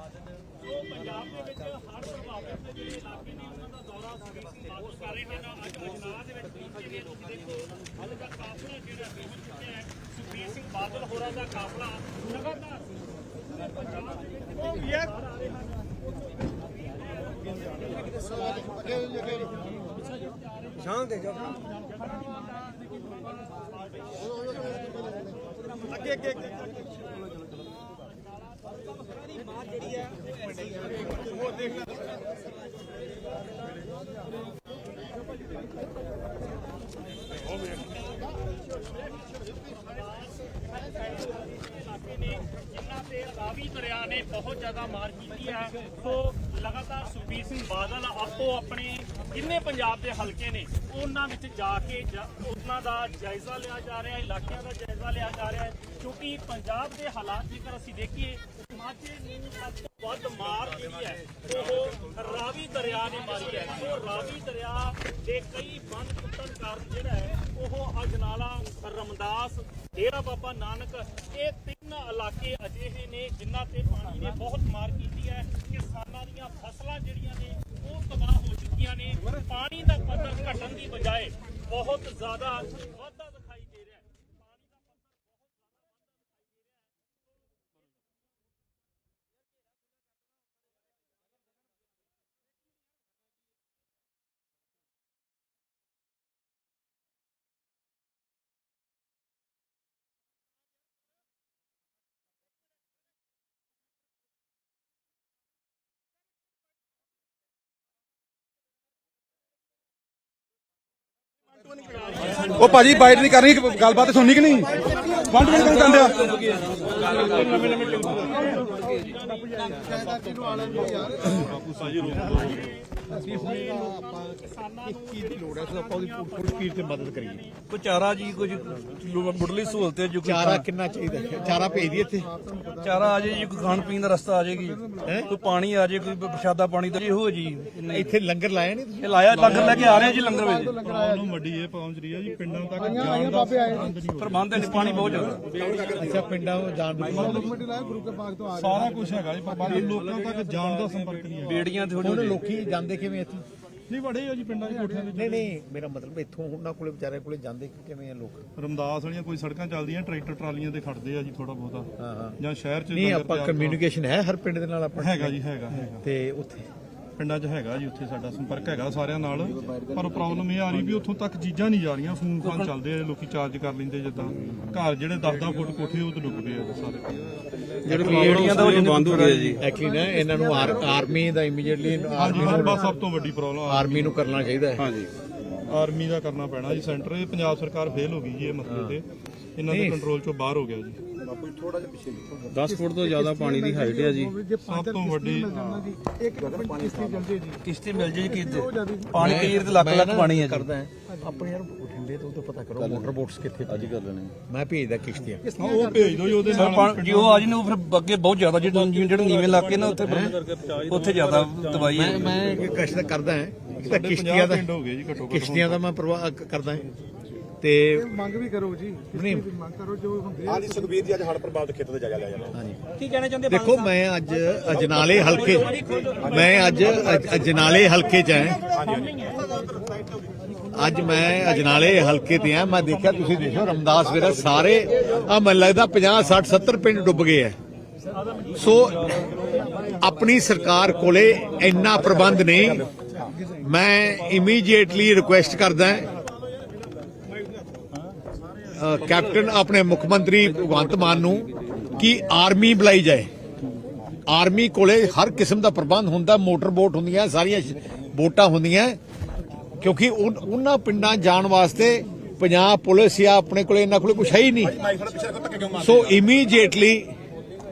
ਪੰਜਾਬ ਦੇ ਵਿੱਚ ਹੜ੍ਹ ਪ੍ਰਭਾਵਿਤ ਜਿਹੜੇ ਇਲਾਕੇ ਨੇ ਉਹਨਾਂ ਦਾ ਦੌਰਾ ਬਾਦਲ ਕਰ ਰਹੇ ਹਨ। ਅੱਜ ਅਜਨਾਲਾ ਦੇ ਵਿੱਚ ਪਹੁੰਚੇ ਨੇ ਲੋਕ ਦੇਖੋ ਹਾਲੇ ਦਾ ਕਾਫਲਾ ਜਿਹੜਾ ਪਹੁੰਚ ਚੁੱਕਿਆ ਹੈ ਸੁਖਬੀਰ ਸਿੰਘ ਬਾਦਲ ਹੋਰਾਂ ਦਾ ਕਾਫਲਾ ਲਗਾਤਾਰ ਪੂਰੇ ਪੰਜਾਬ ਦੇ ਵਿੱਚ ਉਹ ਵੀ ਹੈ। ਇਲਾਕੇ ਨੇ ਜਿਨ੍ਹਾਂ ਤੇ ਰਾਵੀ ਦਰਿਆ ਨੇ, ਬਹੁਤ ਜ਼ਿਆਦਾ ਮਾਰ ਕੀਤੀ ਹੈ ਸੋ ਲਗਾਤਾਰ ਸੁਖਬੀਰ ਸਿੰਘ ਬਾਦਲ ਆਪੋ ਆਪਣੇ ਜਿੰਨੇ ਪੰਜਾਬ ਦੇ ਹਲਕੇ ਨੇ, ਉਹਨਾਂ ਵਿੱਚ ਜਾ ਕੇ ਉਹਨਾਂ ਦਾ ਜਾਇਜ਼ਾ ਲਿਆ ਜਾ ਰਿਹਾ ਹੈ ਇਲਾਕਿਆਂ ਦਾ ਜਾਇਜ਼ਾ ਲਿਆ ਜਾ ਰਿਹਾ ਹੈ। ਕਿਉਂਕਿ ਪੰਜਾਬ ਦੇ ਹਾਲਾਤ ਜੇਕਰ ਅਸੀਂ ਦੇਖੀਏ ਮਾਝੇ ਵੱਧ ਮਾਰ ਜਿਹੜੀ ਹੈ। ਉਹ ਰਾਵੀ ਦਰਿਆ ਨੇ ਮਾਰੀ ਹੈ। ਸੋ ਰਾਵੀ ਦਰਿਆ ਦੇ ਕਈ ਬੰਦ ਟੁੱਟਣ ਕਾਰਨ ਜਿਹੜਾ ਹੈ, ਉਹ ਅਜਨਾਲਾ, ਰਮਦਾਸ, ਡੇਰਾ ਬਾਬਾ ਨਾਨਕ, ਇਹ ਤਿੰਨ ਇਲਾਕੇ ਅਜਿਹੇ ਨੇ ਜਿਨ੍ਹਾਂ ਤੇ ਪਾਣੀ ਨੇ ਬਹੁਤ ਮਾਰ ਕੀਤੀ ਹੈ। ਕਿਸਾਨਾਂ ਦੀਆਂ ਫਸਲਾਂ ਜਿਹੜੀਆਂ ਨੇ, ਉਹ ਤਬਾਹ ਹੋ ਚੁੱਕੀਆਂ ਨੇ। ਪਾਣੀ ਦਾ ਪੱਧਰ ਘਟਣ ਦੀ ਬਜਾਏ ਬਹੁਤ ਜ਼ਿਆਦਾ ਉਹ ਭਾਜੀ ਬਾਈਟ ਨਹੀਂ ਕਰਨੀ ਗੱਲਬਾਤ ਸੁਣਨੀ ਕਿ ਨਹੀਂ? ਵੰਡ ਕੋਈ ਚਾਰਾ ਜੀ ਕੁਝ ਮੁੱਢਲੀ ਸਹੂਲਤ ਹੈ ਜੋ ਕੋਈ ਚਾਰਾ ਕਿੰਨਾ ਚਾਹੀਦਾ ਹੈ? ਚਾਰਾ ਭੇਜ ਦੀ ਇੱਥੇ? ਚਾਰਾ ਆ ਜੇ ਜੀ ਕੋਈ ਖਾਣ ਪੀਣ ਦਾ ਰਸਤਾ ਆ ਜਾਏਗੀ ਕੋਈ ਪਾਣੀ ਆ ਜੇ ਕੋਈ ਪ੍ਰਸ਼ਾਦਾ ਪਾਣੀ ਦਾ ਜੀ ਹੋ ਜੀ। ਇੰਨੇ- ਇੱਥੇ ਲੰਗਰ ਲਾਇਆ ਨਹੀਂ ਇਹ ਲਾਇਆ ਲੰਗਰ ਲੈ ਕੇ ਆ ਰਹੇ ਜੀ ਲੰਗਰ ਵਿੱਚ। ਨੂੰ ਵੱਡੀ ਇਹ ਪਹੁੰਚ ਰਹੀ ਹੈ ਜੀ ਪਿੰਡਾਂ ਤੱਕ ਜਾਣ ਦਾ ਪ੍ਰਬੰਧ ਹੋ ਪਾਣੀ ਬਹੁਤ ਅੱਛਾ ਪਿੰਡਾਂ ਨੂੰ ਜਾਣ ਦੀ ਸਾਰਾ ਕੁਝ ਹੈਗਾ ਜੀ ਪਰ ਲੋਕਾਂ ਤੱਕ ਜਾਣ ਦਾ ਸੰਪਰਕ ਨਹੀਂ ਹੈ ਬੇੜੀਆਂ ਥੋੜੀ ਹੁਣ ਲੋਕੀ ਜਾਂਦੇ ਕਿਵੇਂ ਇੱਥੇ? ਨਹੀਂ ਵੜੇ ਆ ਜੀ ਪਿੰਡਾਂ ਦੇ ਕੋਠਿਆਂ ਦੇ ਨਹੀਂ ਨਹੀਂ ਮੇਰਾ ਮਤਲਬ ਇੱਥੋਂ ਉਹਨਾਂ ਕੋਲੇ ਵਿਚਾਰੇ ਕੋਲੇ ਜਾਂਦੇ ਕਿਵੇਂ ਆ ਲੋਕ? ਰਮਦਾਸ ਵਾਲੀਆਂ ਕੋਈ ਸੜਕਾਂ ਚੱਲਦੀਆਂ ਟਰੈਕਟਰ ਟਰਾਲੀਆਂ ਤੇ ਖੜਦੇ ਆ ਜੀ ਥੋੜਾ ਬਹੁਤਾ। ਹਾਂ ਹਾਂ। ਜਾਂ ਸ਼ਹਿਰ ਚ ਨਹੀਂ ਆਪਾਂ ਕਮਿਊਨੀਕੇਸ਼ਨ ਹੈ ਹਰ ਪਿੰਡ ਦੇ ਨਾਲ ਆਪਾਂ ਹੈਗਾ ਜੀ ਹੈਗਾ ਹੈਗਾ। ਤੇ ਉੱਥੇ ਪਿੰਡਾਂ 'ਚ ਹੈਗਾ ਜੀ ਉੱਥੇ ਸਾਡਾ ਸੰਪਰਕ ਹੈਗਾ ਸਾਰਿਆਂ ਨਾਲ। ਪਰ ਪ੍ਰੋਬਲਮ ਇਹ ਆ ਰਹੀ ਵੀ ਉੱਥੋਂ ਤੱਕ ਚੀਜ਼ਾਂ ਨਹੀਂ ਜਾ ਰਹੀਆਂ ਫੋਨ ਫਾਨ ਚੱਲਦੇ ਆ ਲੋਕੀ ਚਾਰਜ ਕਰ ਲੈਂਦੇ ਜਿੱਦਾਂ। ਘਰ ਜਿਹੜੇ 10-10 ਫੁੱਟ ਕੋਠੇ ਉਹ ਤੇ ਡੁੱਬਦੇ ਆ ਸਾਰੇ। ਜਿਹੜੇ ਬੇੜੀਆਂ ਦਾ ਉਹ ਬੰਦ ਹੋ ਗਿਆ ਜੀ। ਐਕਚੁਅਲੀ ਨਾ ਇਹਨਾਂ ਨੂੰ ਆਰਮੀ ਦਾ ਇਮੀਡੀਏਟਲੀ ਹਾਂਜੀ ਹਾਂ ਬਸ ਸਭ ਤੋਂ ਵੱਡੀ ਪ੍ਰੋਬਲਮ ਆਰਮੀ ਨੂੰ ਕਰਨਾ ਚਾਹੀਦਾ ਹੈ। ਹਾਂਜੀ। ਆਰਮੀ ਦਾ ਕਰਨਾ ਪੈਣਾ ਜੀ ਸੈਂਟਰ ਇਹ ਪੰਜਾਬ ਸਰਕਾਰ ਫੇਲ ਹੋ ਗਈ ਜੀ ਇਹ ਮਸਲੇ ਤੇ। ਇਹਨਾਂ ਦੇ ਕੰਟਰੋਲ ਚੋਂ ਬਾਹਰ ਹੋ ਗਿਆ ਜੀ। 10 ਫੁੱਟ ਤੋਂ ਜ਼ਿਆਦਾ ਪਾਣੀ ਦੀ ਹਾਈਟ ਹੈ ਜੀ। ਸਭ ਤੋਂ ਵੱਡੀ ਕਿਸ਼ਤੀ ਮਿਲ ਜੇ। ਕਿ ਪਾਣੀ ਕਈ ਤੇ ਲੱਖ ਲੱਖ ਪਾਣੀ ਹੈ ਜੀ। ਕਰਦਾ ਹੈ। ਆਪਣੇ ਯਾਰ ਬਠਿੰਡੇ ਤੋਂ ਤਾਂ ਪਤਾ ਕਰੋ ਮੋਟਰ ਬੋਟਸ ਕਿੱਥੇ ਅੱਜ ਕਰ ਲੈਣੇ ਮੈਂ ਭੇਜਦਾ ਕਿਸ਼ਤੀਆਂ। ਉਹ ਭੇਜ ਦਿਓ ਜੀ ਉਹਦੇ ਨਾਲ ਜੇ ਉਹ ਆ ਜੀ ਨੇ ਫਿਰ ਅੱਗੇ ਬਹੁਤ ਜ਼ਿਆਦਾ ਜਿਹੜੇ ਜਿਹੜੇ ਨੀਵੇਂ ਇਲਾਕੇ ਨੇ ਉੱਥੇ ਉੱਥੇ ਜ਼ਿਆਦਾ ਤਬਾਹੀ ਹੈ। ਮੈਂ ਮੈਂ ਇੱਕ ਕਸ਼ਟ ਕਰਦਾ ਹਾਂ ਤਾਂ ਕਿਸ਼ਤੀਆਂ 50 ਦਾ ਪਿੰਡ ਹੋ ਗਏ ਜੀ ਘੱਟੋ ਘੱਟ ਕਿਸ਼ਤੀਆਂ ਦਾ ਮੈਂ ਪ੍ਰਵਾਹ ਕਰਦਾ ਹਾਂ। ਤੇ ਮੰਗ ਵੀ ਕਰੋ ਜੀ ਨਹੀਂ। ਮੰਗ ਕਰੋ ਜੋ ਹੁੰਦੀ ਹੈ ਹਾਂਜੀ ਸੁਖਬੀਰ ਜੀ ਅੱਜ ਹੜ ਪ੍ਰਭਾਵਿਤ ਖੇਤ ਤੇ ਜਾਇਆ ਲਿਆ ਜਾਣਾ। ਕੀ ਕਹਿਣਾ ਚਾਹੁੰਦੇ ਦੇਖੋ ਮੈਂ ਅੱਜ ਅਜਨਾਲੇ ਹਲਕੇ ਮੈਂ ਅੱਜ ਅਜ- ਅਜਨਾਲੇ ਹਲਕੇ ਚ ਹਾਂ। ਅੱਜ ਮੈਂ ਅਜਨਾਲੇ ਹਲਕੇ ਤੇ ਆ ਮੈਂ ਦੇਖਿਆ ਤੁਸੀਂ ਦੇਖੋ ਰਮਦਾਸ ਵੀਰਾ ਸਾਰੇ ਆ ਮੈਨੂੰ ਲੱਗਦਾ 50 60 70 ਪਿੰਡ ਡੁੱਬ ਗਏ ਐ ਸੋ ਆਪਣੀ ਸਰਕਾਰ ਕੋਲੇ ਇੰਨਾ ਪ੍ਰਬੰਧ ਨਹੀਂ। ਮੈਂ ਇਮੀਡੀਏਟਲੀ ਰਿਕੁਐਸਟ ਕਰਦਾ ਕੈਪਟਨ ਆਪਣੇ ਮੁੱਖ ਮੰਤਰੀ ਭਗਵੰਤ ਮਾਨ ਨੂੰ ਕਿ ਆਰਮੀ ਬੁਲਾਈ ਜਾਏ। ਆਰਮੀ ਕੋਲੇ ਹਰ ਕਿਸਮ ਦਾ ਪ੍ਰਬੰਧ ਹੁੰਦਾ, ਮੋਟਰ ਬੋਟ ਹੁੰਦੀਆਂ, ਸਾਰੀਆਂ ਬੋਟਾਂ ਹੁੰਦੀਆਂ। ਕਿਉਂਕਿ ਉਨ- ਉਹਨਾਂ ਪਿੰਡਾਂ ਜਾਣ ਵਾਸਤੇ ਪੰਜਾਬ ਪੁਲਿਸ ਜਾਂ ਆਪਣੇ ਕੋਲੇ ਇਹਨਾਂ ਕੋਲੇ ਕੁਝ ਹੈ ਹੀ ਨਹੀਂ। ਸੋ ਇਮੀਡੀਏਟਲੀ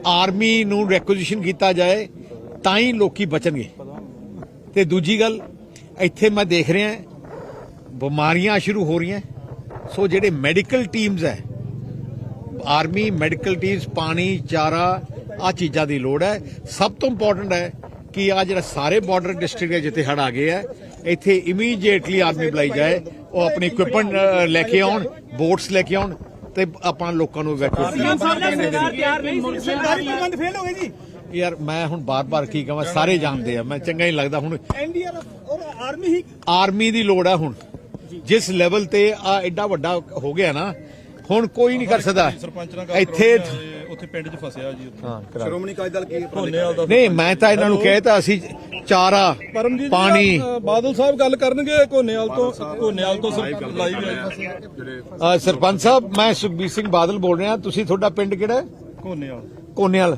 ਆਰਮੀ ਨੂੰ ਰੈਕੁਜੀਸ਼ਨ ਕੀਤਾ ਜਾਏ, ਤਾਂ ਹੀ ਲੋਕੀ ਬਚਣਗੇ। ਤੇ ਦੂਜੀ ਗੱਲ, ਇੱਥੇ ਮੈਂ ਦੇਖ ਰਿਹਾ, ਬਿਮਾਰੀਆਂ ਸ਼ੁਰੂ ਹੋ ਰਹੀਆਂ। ਸੋ ਜਿਹੜੇ ਮੈਡੀਕਲ ਟੀਮਸ ਹੈ ਆਰਮੀ ਮੈਡੀਕਲ ਟੀਮਸ ਪਾਣੀ ਚਾਰਾ ਆ ਚੀਜ਼ਾਂ ਦੀ ਲੋੜ ਹੈ। ਸਭ ਤੋਂ ਇੰਪੋਰਟੈਂਟ ਹੈ ਕਿ ਆ ਜਿਹੜਾ ਸਾਰੇ ਬਾਰਡਰ ਡਿਸਟ੍ਰਿਕਟ ਹੈ ਜਿੱਥੇ ਹੜ ਆ ਗਏ ਹੈ ਇੱਥੇ ਇਮੀਡੀਏਟਲੀ ਆਰਮੀ ਬੁਲਾਈ ਜਾਏ ਉਹ ਆਪਣੀ ਇਕਵਿਪਮੈਂਟ ਲੈ ਕੇ ਆਉਣ ਬੋਟਸ ਲੈ ਕੇ ਆਉਣ ਤੇ ਆਪਣਾ ਲੋਕਾਂ ਨੂੰ ਯਾਰ ਮੈਂ ਹੁਣ ਬਾਰ-ਬਾਰ ਕੀ ਕਹਾਂ ਸਾਰੇ ਜਾਣਦੇ ਆ ਮੈਂ ਚੰਗਾ ਹੀ ਲੱਗਦਾ ਹੁਣ। ਐਨਡੀਆਰਐਫ ਔਰ ਆਰਮੀ ਹੀ ਆਰਮੀ ਦੀ ਲੋੜ ਆ ਹੁਣ। ਜਿਸ ਲੈਵਲ ਤੇ ਆ ਐਡਾ ਵੱਡਾ ਹੋ ਗਿਆ ਨਾ ਹੁਣ ਕੋਈ ਨਹੀਂ ਕਰ ਸਕਦਾ। ਸਰਪੰਚ ਨਾਲ ਗੱਲ ਇੱਥੇ ਉੱਥੇ ਪਿੰਡ 'ਚ ਫਸਿਆ ਜੀ ਉੱਥੇ। ਸ਼੍ਰੋਮਣੀ ਅਕਾਲੀ ਦਲ ਕੀ ਦਾ ਨਹੀਂ ਮੈਂ ਤਾਂ ਇਹਨਾਂ ਨੂੰ ਕਹਿਤਾ ਅਸੀਂ ਚਾਰਾ ਪਾਣੀ। ਬਾਦਲ ਸਾਹਿਬ ਗੱਲ ਕਰਨਗੇ ਕੋਨੇਵਾਲ ਤੋਂ ਕੋਨੇਵਾਲ ਤੋਂ ਲਾਈਵ ਸਰਪੰਚ ਸਾਹਿਬ ਮੈਂ ਸੁਖਬੀਰ ਸਿੰਘ ਬਾਦਲ ਬੋਲ ਰਿਹਾ ਤੁਸੀਂ ਤੁਹਾਡਾ ਪਿੰਡ ਕਿਹੜਾ ਹੈ? ਕੋਨੇਵਾਲ ਕੋਨੇਵਾਲ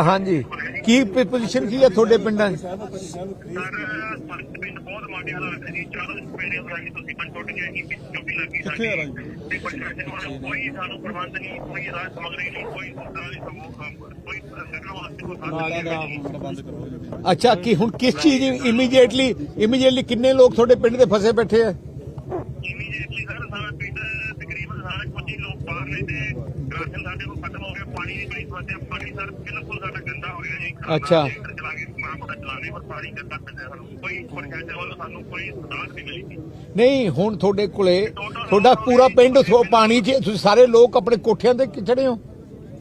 ਹਾਂਜੀ ਕੀ ਪੋਜੀਸ਼ਨ ਕੀ ਹੈ ਤੁਹਾਡੇ ਪਿੰਡਾਂ 'ਚ ਅੱਛਾ ਕੀ ਹੁਣ ਕਿਸ ਚੀਜ਼ ਇਮੀਡੀਏਟਲੀ ਇਮੀਡੀਏਟਲੀ ਕਿੰਨੇ ਲੋਕ ਤੁਹਾਡੇ ਪਿੰਡ ਦੇ ਫਸੇ ਬੈਠੇ ਆ ਇਮੀਡੀਏਟਲੀ ਸਰ ਸਾਰਾ ਪਿੰਡ ਤਕਰੀਬਨ ਸਾਰਾ ਕੁਝ ਹੀ ਲੋਕ ਬਾਹਰ ਨੇ ਤੇ ਰਾਸ਼ਨ ਸਾਡੇ ਕੋਲ ਖਤਮ ਹੋ ਗਿਆ ਪਾਣੀ ਦੀ ਬੜੀ ਸਮੱਸਿਆ ਪਾਣੀ ਸਰ ਬਿਲਕੁਲ ਸਾਡਾ ਗੰਦਾ ਹੋ ਗਿਆ ਜੀ। ਅੱਛਾ। ਚਲਾ ਕੇ ਮਾਂ ਮੋਟਾ ਚਲਾਣੇ ਪਰ ਪਾਣੀ ਗੰਦਾ ਪੈਂਦਾ ਸਾਨੂੰ ਕੋਈ ਪ੍ਰਸ਼ਾਸਨ ਵੱਲੋਂ ਸਾਨੂੰ ਕੋਈ ਸੁਧਾਰ ਨਹੀਂ ਮਿਲੀ। ਨਹੀਂ ਹੁਣ ਤੁਹਾਡੇ ਕੋਲੇ ਤੁਹਾਡਾ ਪੂਰਾ ਪਿੰਡ ਪਾਣੀ 'ਚ ਤੁਸੀਂ ਸਾਰੇ ਲੋਕ ਆਪਣੇ ਕੋਠਿਆਂ ਤੇ ਚੜੇ ਹੋ ਹਾਂਜੀ ਅਸੀਂ ਕੋਟਲੇ ਚਲੇ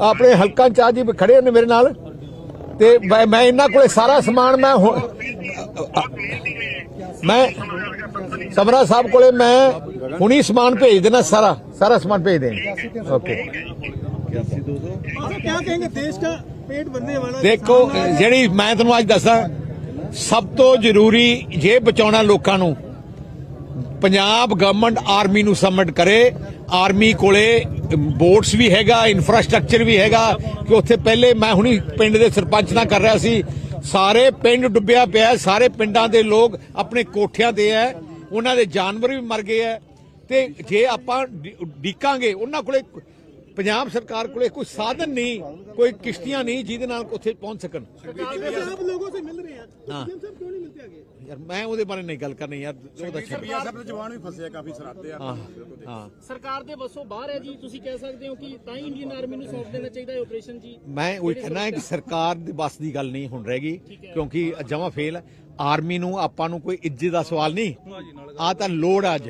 ਆਪਣੇ ਹਲਕਾ ਚਾਹ ਜੀ ਖੜੇ ਨੇ ਮੇਰੇ ਨਾਲ ਤੇ ਮੈਂ ਮੈਂ ਇਹਨਾਂ ਕੋਲੇ ਸਾਰਾ ਸਮਾਨ ਮੈਂ ਹੁਣ ਮੈਂ ਸਮਰਾ ਸਾਹਿਬ ਕੋਲੇ ਮੈਂ ਹੁਣੀ ਸਮਾਨ ਭੇਜ ਦੇਣਾ ਸਾਰਾ ਸਾਰਾ ਸਮਾਨ ਭੇਜ ਦੇਣਾ ਓਕੇ क्या कहेंगे देश का पेट भरने वाला ਦੇਖੋ ਜਿਹੜੀ ਮੈਂ ਤੁਹਾਨੂੰ ਅੱਜ ਦੱਸਾਂ ਸਭ ਤੋਂ ਜ਼ਰੂਰੀ ਜੇ ਬਚਾਉਣਾ ਲੋਕਾਂ ਨੂੰ ਪੰਜਾਬ ਗਵਰਨਮੈਂਟ ਆਰਮੀ ਨੂੰ ਸਬਮਿਟ ਕਰੇ। ਆਰਮੀ ਕੋਲੇ ਬੋਟਸ ਵੀ ਹੈਗਾ ਇਨਫਰਾਸਟ੍ਰਕਚਰ ਵੀ ਹੈਗਾ, ਕਿ ਉੱਥੇ ਪਹਿਲੇ ਮੈਂ ਹੁਣੀ ਪਿੰਡ ਦੇ ਸਰਪੰਚ ਨਾਲ ਕਰ ਰਿਹਾ ਸੀ। ਸਾਰੇ ਪਿੰਡ ਡੁੱਬਿਆ ਪਿਆ ਸਾਰੇ ਪਿੰਡਾਂ ਦੇ ਲੋਕ ਆਪਣੇ ਕੋਠਿਆਂ ਤੇ ਹੈ, ਉਹਨਾਂ ਦੇ ਜਾਨਵਰ ਵੀ ਮਰ ਗਏ ਹੈ। ਤੇ ਜੇ ਆਪਾਂ ਡੀਕਾਂਗੇ, ਉਹਨਾਂ ਕੋਲੇ ਪੰਜਾਬ ਸਰਕਾਰ ਕੋਲੇ ਕੋਈ ਸਾਧਨ ਨਹੀਂ ਕੋਈ ਕਿਸ਼ਤੀਆਂ ਨਹੀਂ ਜਿਹਦੇ ਨਾਲ ਉੱਥੇ ਪਹੁੰਚ ਸਕਣ। ਮੈਂ ਉਹਦੇ ਬਾਰੇ ਨਹੀਂ ਗੱਲ ਕਰਨੀ ਯਾਰ ਉਹ ਦੱਸ ਸਰਕਾਰ ਸਾਹਿਬ ਦੇ ਜਵਾਨ ਵੀ ਫਸੇ ਆ ਕਾਫੀ ਸਰਾਤੇ ਆ। ਸਰਕਾਰ ਦੇ ਵੱਸੋਂ ਬਾਹਰ ਹੈ ਜੀ ਤੁਸੀਂ ਕਹਿ ਸਕਦੇ ਹੋ ਕਿ ਤਾਂ ਹੀ ਇੰਡੀਅਨ ਆਰਮੀ ਨੂੰ ਸੌਂਪ ਦੇਣਾ ਚਾਹੀਦਾ ਹੈ ਆਪਰੇਸ਼ਨ ਜੀ। ਮੈਂ ਉਹ ਕਹਿੰਦਾ ਕਿ ਸਰਕਾਰ ਦੀ ਬਸ ਦੀ ਗੱਲ ਨਹੀਂ ਹੁਣ ਰਹਿ ਗਈ ਕਿਉਂਕਿ ਜਮਾ ਫੇਲ ਆਰਮੀ ਨੂੰ ਆਪਾਂ ਨੂੰ ਕੋਈ ਇੱਜ਼ਤ ਦਾ ਸਵਾਲ ਨਹੀਂ। ਆ ਤਾਂ ਲੋੜ ਅੱਜ।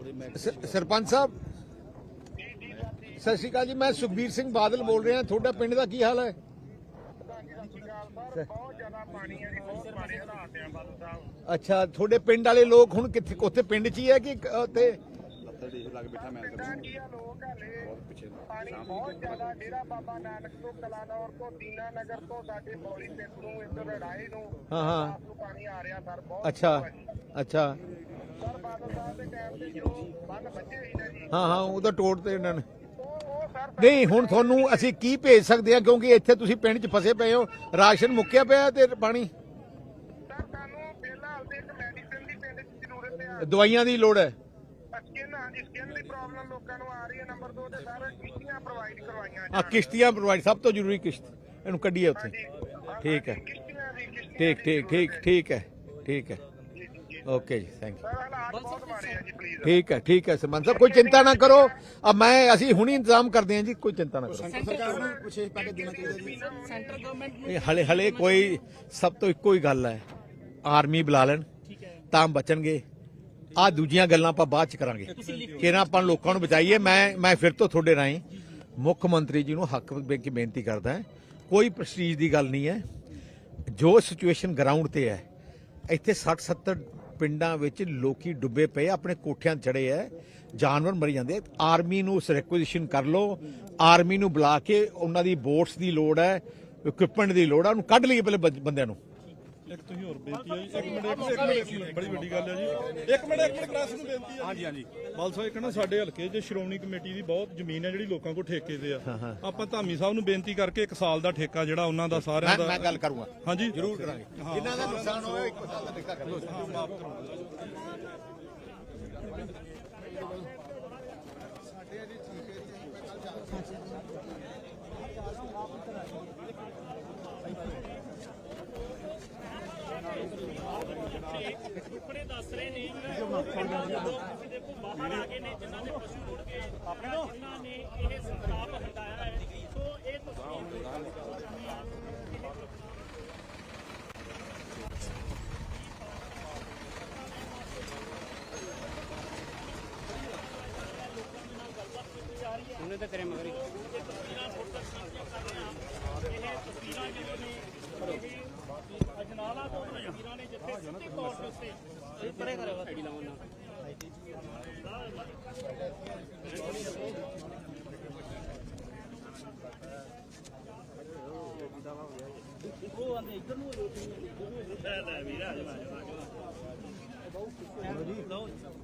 ਸ- ਸਰਪੰਚ ਸਾਹਿਬ? ਸਤਿ ਸ਼੍ਰੀ ਅਕਾਲ ਜੀ ਮੈਂ ਸੁਖਬੀਰ ਸਿੰਘ ਬਾਦਲ ਬੋਲ ਰਿਹਾ ਤੁਹਾਡਾ ਪਿੰਡ ਦਾ ਕੀ ਹਾਲ ਹੈ? ਬਹੁਤ ਜ਼ਿਆਦਾ ਪਾਣੀ ਹੈ ਜੀ ਬਹੁਤ ਮਾੜੇ ਹਾਲਾਤ ਆ ਬਾਦਲ ਸਾਹਿਬ। ਅੱਛਾ ਤੁਹਾਡੇ ਪਿੰਡ ਵਾਲੇ ਲੋਕ ਹੁਣ ਕਿੱਥੇ ਉੱਥੇ ਪਿੰਡ 'ਚ ਹੀ ਹੈ ਕਿ ਉੱਥੇ? ਕੀ ਆ ਲੋਕ ਹਲੇ ਪਾਣੀ ਬਹੁਤ ਜ਼ਿਆਦਾ ਡੇਰਾ ਬਾਬਾ ਨਾਨਕ ਤੋਂ ਕਲਾਨੌਰ ਤੋਂ ਦੀਨਾ ਨਗਰ ਤੋਂ ਸਾਡੇ ਬੌਲੀ ਪਿੰਡ ਨੂੰ ਇੱਧਰ ਰਾਏ ਨੂੰ ਹਾਂ, ਹਾਂ। ਰਾਤ ਨੂੰ ਪਾਣੀ ਆ ਰਿਹਾ ਸਰ ਬਹੁਤ ਅੱਛਾ। ਅੱਛਾ। ਸਰ ਬਾਦਲ ਸਾਹਿਬ ਦੇ ਟਾਈਮ ਤੇ ਜੋ ਬੰਦ ਬੱਚੇ ਹੋਈ ਨਾ ਜੀ। ਹਾਂ ਹਾਂ ਉਹਦਾ ਟੋੜ ਤੇ ਇਹਨਾਂ ਨੇ। ਉਹ ਉਹ ਸਰ ਨਹੀਂ ਹੁਣ ਤੁਹਾਨੂੰ ਅਸੀਂ ਕੀ ਭੇਜ ਸਕਦੇ ਆ ਕਿਉਂਕਿ ਇੱਥੇ ਤੁਸੀਂ ਪਿੰਡ 'ਚ ਫਸੇ ਪਏ ਹੋ। ਰਾਸ਼ਨ ਮੁੱਕਿਆ ਪਿਆ ਤੇ ਪਾਣੀ। ਸਰ ਸਾਨੂੰ ਫਿਲਹਾਲ ਤੇ ਇੱਕ ਮੈਡੀਸਿਨ ਦੀ ਪਿੰਡ 'ਚ ਜ਼ਰੂਰਤ ਹੈ। ਦਵਾਈਆਂ ਦੀ ਲੋੜ ਹੈ। ਸਕਿਨ ਹਾਂਜੀ ਸਕਿਨ ਦੀ ਪ੍ਰੋਬਲਮ ਲੋਕਾਂ ਨੂੰ ਆ ਰਹੀ ਹੈ। ਨੰਬਰ 2 ਤੇ ਸਰ ਕਿਸ਼ਤੀਆਂ ਪ੍ਰੋਵਾਈਡ ਕਰਵਾਈਆਂ ਆ ਕਿਸ਼ਤੀਆਂ ਪ੍ਰੋਵਾਈਡ ਸਭ ਤੋਂ ਜ਼ਰੂਰੀ ਕਿਸ਼ਤ। ਇਹਨੂੰ ਕੱਢੀਏ ਉੱਥੇ। ਠੀਕ ਹੈ। ਕਿਸ਼ਤੀਆਂ ਦੀ ਕਿਸ਼ਤੀਆਂ ਠੀਕ ਠੀਕ ਠੀਕ ਠੀਕ ਹੈ। ਠੀਕ ਹੈ। ਓਕੇ ਜੀ ਥੈਂਕ ਯੂ ਠੀਕ ਹੈ ਠੀਕ ਹੈ ਸਰਪੰਚ ਸਾਹਿਬ ਕੋਈ ਚਿੰਤਾ ਨਾ ਕਰੋ। ਅਬ ਮੈਂ ਅਸੀਂ ਹੁਣੀ ਇੰਤਜ਼ਾਮ ਕਰਦੇ ਹਾਂ ਜੀ ਕੋਈ ਚਿੰਤਾ ਨਾ ਕਰੋ। ਸਰਕਾਰ ਨੂੰ ਵਿਸ਼ੇਸ਼ ਪੈਕੇਜ ਦੇਣਾ ਚਾਹੀਦਾ ਜੀ ਸੈਂਟਰ ਗਵਰਨਮੈਂਟ ਨੂੰ ਇਹ ਹਲੇ ਹਲੇ ਕੋਈ ਸਭ ਤੋਂ ਇੱਕੋ ਹੀ ਗੱਲ ਹੈ ਆਰਮੀ ਬੁਲਾ ਲੈਣ ਤਾਂ ਬਚਣਗੇ। ਆ ਦੂਜੀਆਂ ਗੱਲਾਂ ਆਪਾਂ ਬਾਅਦ ਚ ਕਰਾਂਗੇ। ਕਿਹਨਾਂ ਆਪਾਂ ਲੋਕਾਂ ਨੂੰ ਬਚਾਈਏ ਮੈਂ ਮੈਂ ਫਿਰ ਤੋਂ ਤੁਹਾਡੇ ਰਾਹੀਂ ਮੁੱਖ ਮੰਤਰੀ ਜੀ ਨੂੰ ਹੱਕ ਵਿੱਚ ਬੇਨਤੀ ਕਰਦਾ ਹਾਂ ਕੋਈ ਪ੍ਰੈਸਟੀਜ ਦੀ ਗੱਲ ਨਹੀਂ ਹੈ। ਜੋ ਸਿਚੁਏਸ਼ਨ ਗਰਾਊਂਡ ਤੇ ਹੈ ਇੱਥੇ 60 70 ਪਿੰਡਾਂ ਵਿੱਚ ਲੋਕੀ ਡੁੱਬੇ ਪਏ, ਆਪਣੇ ਕੋਠਿਆਂ 'ਤੇ ਚੜੇ ਐ, ਜਾਨਵਰ ਮਰੀ ਜਾਂਦੇ ਆਰਮੀ ਨੂੰ ਰਿਕੁਜੀਸ਼ਨ ਕਰ ਲਓ, ਆਰਮੀ ਨੂੰ ਬੁਲਾ ਕੇ ਉਹਨਾਂ ਦੀ ਬੋਟਸ ਦੀ ਲੋੜ ਹੈ ਇਕਵਿਪਮੈਂਟ ਦੀ ਲੋੜ ਹੈ ਉਹਨੂੰ ਕੱਢ ਲਈਏ ਪਹਿਲੇ ਬੰਦਿਆਂ ਨੂੰ। ਇੱਕ ਤੁਸੀਂ ਹੋਰ ਬੇਨਤੀ ਹੈ ਜੀ ਇੱਕ ਮਿੰਟ ਇੱਕ ਮਿੰਟ ਇੱਕ ਮਿੰਟ ਬੜੀ ਵੱਡੀ ਗੱਲ ਹੈ ਜੀ। ਇੱਕ ਮਿੰਟ ਇੱਕ ਮਿੰਟ ਪ੍ਰੈਸ ਨੂੰ ਬੇਨਤੀ ਹੈ ਹਾਂਜੀ ਹਾਂਜੀ। ਬਾਲਸਾ ਇੱਕ ਨਾ ਸਾਡੇ ਹਲਕੇ 'ਚ ਸ਼੍ਰੋਮਣੀ ਕਮੇਟੀ ਦੀ ਬਹੁਤ ਜ਼ਮੀਨ ਹੈ ਜਿਹੜੀ ਲੋਕਾਂ ਕੋਲ ਠੇਕੇ ਤੇ ਆ। ਆਪਾਂ ਧਾਮੀ ਸਾਹਿਬ ਨੂੰ ਬੇਨਤੀ ਕਰਕੇ ਇੱਕ ਸਾਲ ਦਾ ਠੇਕਾ ਜਿਹੜਾ ਉਹਨਾਂ ਦਾ ਸਾਰਿਆਂ ਮੈਂ ਦਾ ਮੈਂ ਗੱਲ ਕਰੂੰਗਾ। ਹਾਂਜੀ। ਜ਼ਰੂਰ ਕਰਾਂਗੇ। ਜਿਨ੍ਹਾਂ ਦਾ ਨੁਕਸਾਨ ਹੋਇਆ ਇੱਕ ਸਾਲ ਦਾ ਠੇਕਾ ਕਰੋ। ਟੁਕੜੇ ਦੱਸ ਰਹੇ ਨੇ ਕਿ ਦੇਖੋ ਬਾਹਰ ਆ ਗਏ ਨੇ, ਜਿਨ੍ਹਾਂ ਦੇ ਪਸ਼ੂ ਰੁੜ ਗਏ, ਜਿਨ੍ਹਾਂ ਨੇ ਇਹ ਸੰਤਾਪ ਹਟਾਇਆ ਹੈ। ਸੋ ਇਹ ਤਸਵੀਰ ਉਹਨੇ ਤਾਂ ਤੇਰੇ ਮਗਰ ਹੀ ਇਹ ਤਸਵੀਰਾਂ ਜਿਹੜੀਆਂ ਨੇ ਇਹ ਅਜਨਾਲਾ ਤੋਂ ਤਸਵੀਰਾਂ ਨੇ ਜਿੱਥੇ ਸਿੱਧੇ ਤੌਰ ਦੇ ਉੱਤੇ ਪਰੇ ਕਰੇਗਾ ਸਾਈਡ ਲਾਉਣਾ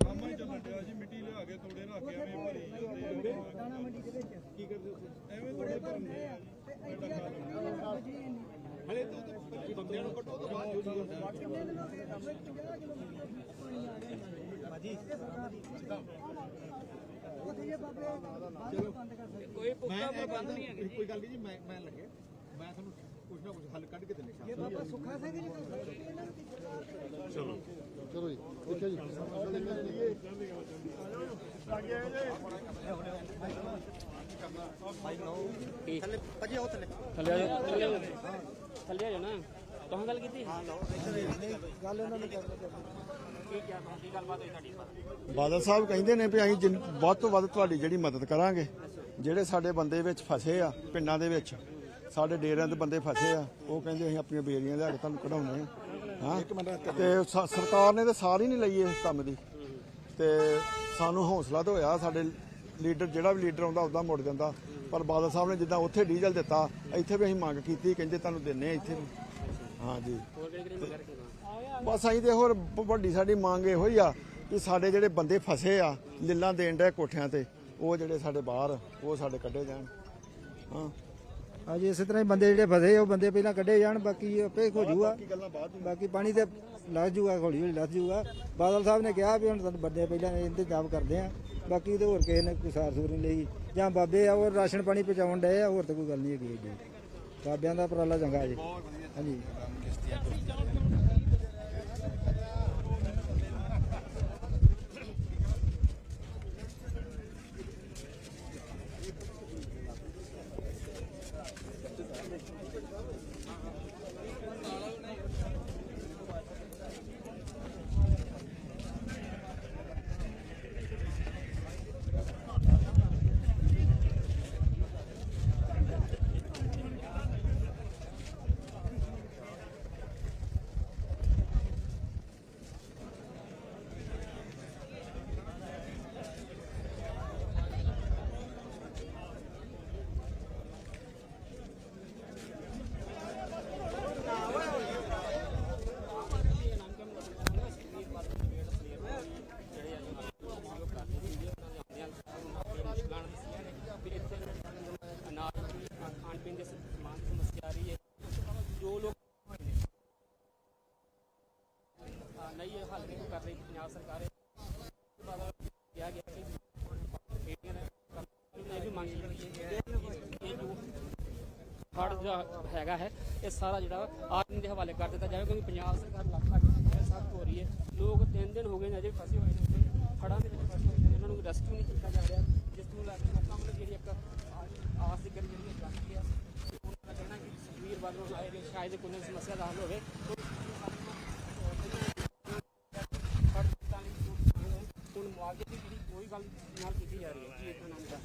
ਕੰਮ ਹੀ ਚੱਲਣ ਡਿਆ ਜੀ ਮਿੱਟੀ ਲਿਆ ਕੇ ਤੋੜੇ ਰੱਖ ਕੇ ਐਵੇਂ ਭਰੀ ਜਾਂਦੇ ਆ ਦਾਣਾ ਮੰਡੀ ਦੇ ਵਿੱਚ ਕੀ ਕਰਦੇ ਐਵੇਂ ਤੋੜੇ ਭਰਨੇ ਆ ਜੀ। ਐਡਾ ਖਾ ਬੰਦਿਆਂ ਨੂੰ ਘਟੋ ਤਾਂ ਬਾਅਦ ਕੋਈ ਪੁੱਕਾ ਪ੍ਰਬੰਧ ਨਹੀਂ ਹੈ ਕੋਈ ਗੱਲ ਨਹੀਂ ਜੀ, ਮੈਂ ਮੈਂ ਲੱਗੇ। ਮੈਂ ਤੁਹਾਨੂੰ ਕੁਝ ਨਾ ਕੁਝ ਹੱਲ ਕੱਢ ਕੇ ਦਿੰਨੇ ਸ਼ਾਮ ਬਾਬਾ ਸੁੱਖਾ ਸਿੰਘ ਜੀ ਚਲੋ। ਚਲੋ ਜੀ ਦੇਖਿਓ ਜੀ। ਥੱਲੇ ਆ ਜਾਓ ਥੱਲੇ ਆ ਜਾਓ। ਥੱਲੇ ਆ ਜਾਓ ਨਾ। ਤੁਸੀਂ ਗੱਲ ਕੀਤੀ? ਹਾਂ ਬਾਦਲ ਸਾਹਿਬ ਕਹਿੰਦੇ ਨੇ ਵੀ ਅਸੀਂ ਵੱਧ ਤੋਂ ਵੱਧ ਤੁਹਾਡੀ ਜਿਹੜੀ ਮਦਦ ਕਰਾਂਗੇ ਜਿਹੜੇ ਸਾਡੇ ਬੰਦੇ ਵਿੱਚ ਫਸੇ ਆ ਪਿੰਡਾਂ ਦੇ ਵਿੱਚ। ਸਾਡੇ ਡੇਰਿਆਂ ਦੇ ਬੰਦੇ ਫਸੇ ਆ। ਉਹ ਕਹਿੰਦੇ ਅਸੀਂ ਆਪਣੀਆਂ ਬੇਰੀਆਂ ਲਿਆ ਕੇ ਤੁਹਾਨੂੰ ਕਢਾਉਣੇ ਆ। ਹਾਂ? ਤੇ ਸ- ਸਰਕਾਰ ਨੇ ਤਾਂ ਸਾਰ ਹੀ ਨਹੀਂ ਲਈ ਇਸ ਕੰਮ ਦੀ। ਤੇ ਸਾਨੂੰ ਹੌਸਲਾ ਤਾਂ ਹੋਇਆ ਸਾਡੇ ਲੀਡਰ ਜਿਹੜਾ ਵੀ ਲੀਡਰ ਆਉਂਦਾ ਉਦਾਂ ਮੁੜ ਜਾਂਦਾ। ਪਰ ਬਾਦਲ ਸਾਹਿਬ ਨੇ ਜਿੱਦਾਂ ਉੱਥੇ ਡੀਜ਼ਲ ਦਿੱਤਾ ਇੱਥੇ ਵੀ ਅਸੀਂ ਮੰਗ ਕੀਤੀ ਕਹਿੰਦੇ ਤੁਹਾਨੂੰ ਦਿੰਨੇ ਆ ਇੱਥੇ। ਵੀ ਹਾਂ ਜੀ। ਬਸ ਅਸੀਂ ਤੇ ਹੋਰ ਬ- ਵੱਡੀ ਸਾਡੀ ਮੰਗ ਇਹੋ ਹੀ ਆ ਕਿ ਸਾਡੇ ਜਿਹੜੇ ਬੰਦੇ ਫਸੇ ਆ ਲਿੱਲਾਂ ਦੇਣ ਦੇ ਕੋਠਿਆਂ ਤੇ ਉਹ ਜਿਹੜੇ ਸਾਡੇ ਬਾਹਰ ਉਹ ਸਾਡੇ ਕੱਢੇ ਜਾਣ। ਹਾਂ। ਹਾਂਜੀ ਇਸੇ ਤਰ੍ਹਾਂ ਹੀ ਬੰਦੇ ਜਿਹੜੇ ਫਸੇ ਉਹ ਬੰਦੇ ਪਹਿਲਾਂ ਕੱਢੇ ਜਾਣ ਬਾਕੀ ਆਪੇ ਹੋ ਜੂਗਾ। ਬਾਕੀ ਪਾਣੀ ਤੇ ਲੱਗ ਜੂਗਾ ਹੌਲੀ ਹੌਲੀ ਲੱਗ ਜੂਗਾ। ਬਾਦਲ ਸਾਹਿਬ ਨੇ ਕਿਹਾ ਵੀ ਹੁਣ ਤੁਹਾਨੂੰ ਬੰਦੇ ਪਹਿਲਾਂ ਇੰਤਜ਼ਾਮ ਕਰਦੇ ਆ। ਬਾਕੀ ਉਹਦੇ ਹੋਰ ਕਿਸੇ ਨੇ ਕੋਈ ਸਾਰ ਸੂਰ ਨਹੀਂ ਲਈ। ਜਾਂ ਬਾਬੇ ਆ ਉਹ ਰਾਸ਼ਨ ਪਾਣੀ ਪਹੁੰਚਾਉਣ ਡਏ ਆ ਹੋਰ ਤਾਂ ਕੋਈ ਗੱਲ ਨਹੀਂ ਹੈਗੀ ਬਾਬਿਆਂ ਦਾ ਉਪਰਾਲਾ ਚੰਗਾ ਜੀ। ਹਾਂਜੀ। ਨਹੀਂ ਹੱਲ ਨਹੀਂ ਕਰ ਰਹੀ ਪੰਜਾਬ ਸਰਕਾਰ ਇਹ ਬਾਅਦ ਕਿਹਾ ਗਿਆ ਕਿ ਇਹ ਵੀ ਮੰਗ ਫੜ ਜਿਹੜਾ ਹੈਗਾ ਹੈ, ਇਹ ਸਾਰਾ ਜਿਹੜਾ ਆਦਮੀ ਦੇ ਹਵਾਲੇ ਕਰ ਦਿੱਤਾ ਜਾਵੇ ਕਿਉਂਕਿ ਪੰਜਾਬ ਸਰਕਾਰ ਲੱਖ ਲੱਖ ਸਖਤ ਹੋ ਰਹੀ ਹੈ। ਲੋਕ ਤਿੰਨ ਦਿਨ ਹੋ ਗਏ ਨੇ ਅਜੇ ਫਸੇ ਹੋਏ ਨੇ। ਫੜਾਂ ਦੇ ਵਿੱਚ ਫਸੇ ਹੋਏ ਨੇ। ਇਹਨਾਂ ਨੂੰ ਰੈਸਕਿਊ ਨਹੀਂ ਕੀਤਾ ਜਾ ਰਿਹਾ। ਜਿਸ ਨੂੰ ਲੈ ਕੇ ਲੋਕਾਂ ਵੱਲੋਂ ਜਿਹੜੀ ਇੱਕ ਆਸ ਦੀ ਗੱਲ ਜਿਹੜੀ ਜਾਂਦੀ ਹੈ, ਉਹਨਾਂ ਦਾ ਕਹਿਣਾ ਕਿ ਸੁਖਬੀਰ ਬਾਦਲ ਆਏ ਸ਼ਾਇਦ ਕੋਈ ਸਮੱਸਿਆ ਦਾ ਹੱਲ ਹੋਵੇ ਫੜ ਦਿੱਤਾ ਨਹੀਂ ਹੁਣ ਮੁਆਵਜ਼ੇ ਦੀ ਜਿਹੜੀ ਕੋਈ ਗੱਲ ਨਾਲ ਕੀਤੀ ਜਾ ਰਹੀ ਹੈ ਜੀ ਇਤਨਾ ਨਾਮ ਦਾ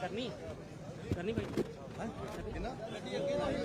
ਕਰਨੀ ਕਰਨੀ ਭਾਈ Beep, beep.